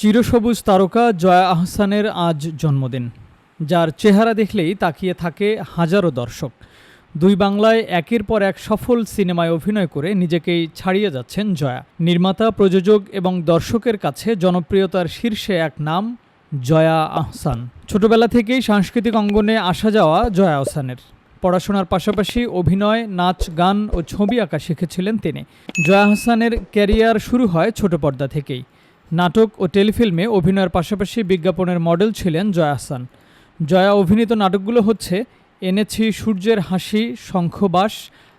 চিরসবুজ তারকা জয়া আহসানের আজ জন্মদিন। যার চেহারা দেখলেই তাকিয়ে থাকে হাজারো দর্শক। দুই বাংলায় একের পর এক সফল সিনেমায় অভিনয় করে নিজেকেই ছাড়িয়ে যাচ্ছেন জয়া। নির্মাতা, প্রযোজক এবং দর্শকের কাছে জনপ্রিয়তার শীর্ষে এক নাম, জয়া আহসান। ছোটবেলা থেকেই সাংস্কৃতিক অঙ্গনে আসা যাওয়া জয়া আহসানের। পড়াশোনার পাশাপাশি অভিনয়, নাচ, গান ও ছবি আঁকা শিখেছিলেন তিনি। জয়া আহসানের ক্যারিয়ার শুরু হয় ছোট পর্দা থেকেই। নাটক ও টেলিফিল্মে অভিনয়ের পাশাপাশি বিজ্ঞাপনের মডেল ছিলেন জয়া আহসান জয়া অভিনীত নাটকগুলো হচ্ছে এনেছি সূর্যের হাসি, শঙ্খবাস,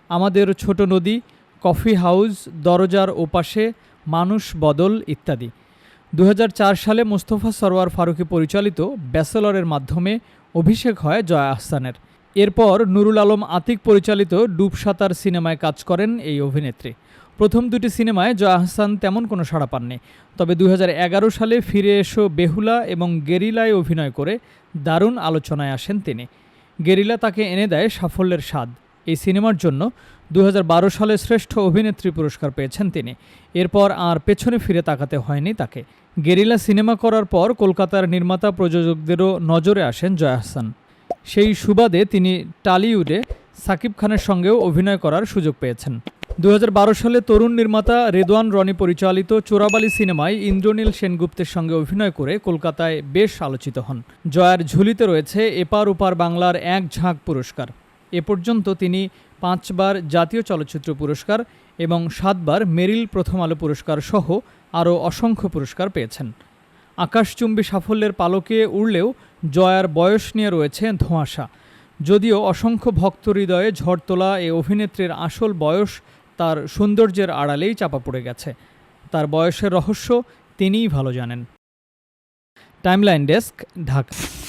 আমাদের ছোট নদী, কফি হাউস, দরজার ওপাশে, মানুষ বদল ইত্যাদি। দু হাজার চার সালে মোস্তফা সরোয়ার ফারুকি পরিচালিত ব্যাসেলরের মাধ্যমে অভিষেক হয় জয়া আহসানের এরপর নুরুল আলম আতিক পরিচালিত ডুবসাঁতার সিনেমায় কাজ করেন এই অভিনেত্রী। প্রথম দুটি সিনেমায় জয়া আহসান তেমন কোনো সাড়া পাননি। তবে দু হাজার এগারো সালে ফিরে এসো বেহুলা এবং গেরিলায় অভিনয় করে দারুণ আলোচনায় আসেন তিনি। গেরিলা তাকে এনে দেয় সাফল্যের স্বাদ। এই সিনেমার জন্য দু হাজার বারো সালে শ্রেষ্ঠ অভিনেত্রী পুরস্কার পেয়েছেন তিনি। এরপর আর পেছনে ফিরে তাকাতে হয়নি তাকে। গেরিলা সিনেমা করার পর কলকাতার নির্মাতা প্রযোজকদেরও নজরে আসেন জয়া আহসান সেই সুবাদে তিনি টালিউডে সাকিব খানের সঙ্গেও অভিনয় করার সুযোগ পেয়েছেন। দু হাজার বারো সালে তরুণ নির্মাতা রেদওয়ান রনি পরিচালিত চোরাবালি সিনেমায় ইন্দ্রনীল সেনগুপ্তের সঙ্গে অভিনয় করে কলকাতায় বেশ আলোচিত হন। জয়ার ঝুলিতে রয়েছে এপার ওপার বাংলার এক ঝাঁক পুরস্কার। এ পর্যন্ত তিনি পাঁচবার জাতীয় চলচ্চিত্র পুরস্কার এবং সাতবার মেরিল প্রথম আলো পুরস্কার সহ আরও অসংখ্য পুরস্কার পেয়েছেন। আকাশচুম্বী সাফল্যের পালকে উড়লেও জয়ার বয়স নিয়ে রয়েছে ধোঁয়াশা। যদিও অসংখ্য ভক্ত হৃদয়ে ঝড় তোলা এ অভিনেত্রীর আসল বয়স তার সৌন্দর্যের আড়ালেই চাপা পড়ে গেছে। তার বয়সের রহস্য তিনিই ভালো জানেন। Timeline desk, Dhaka.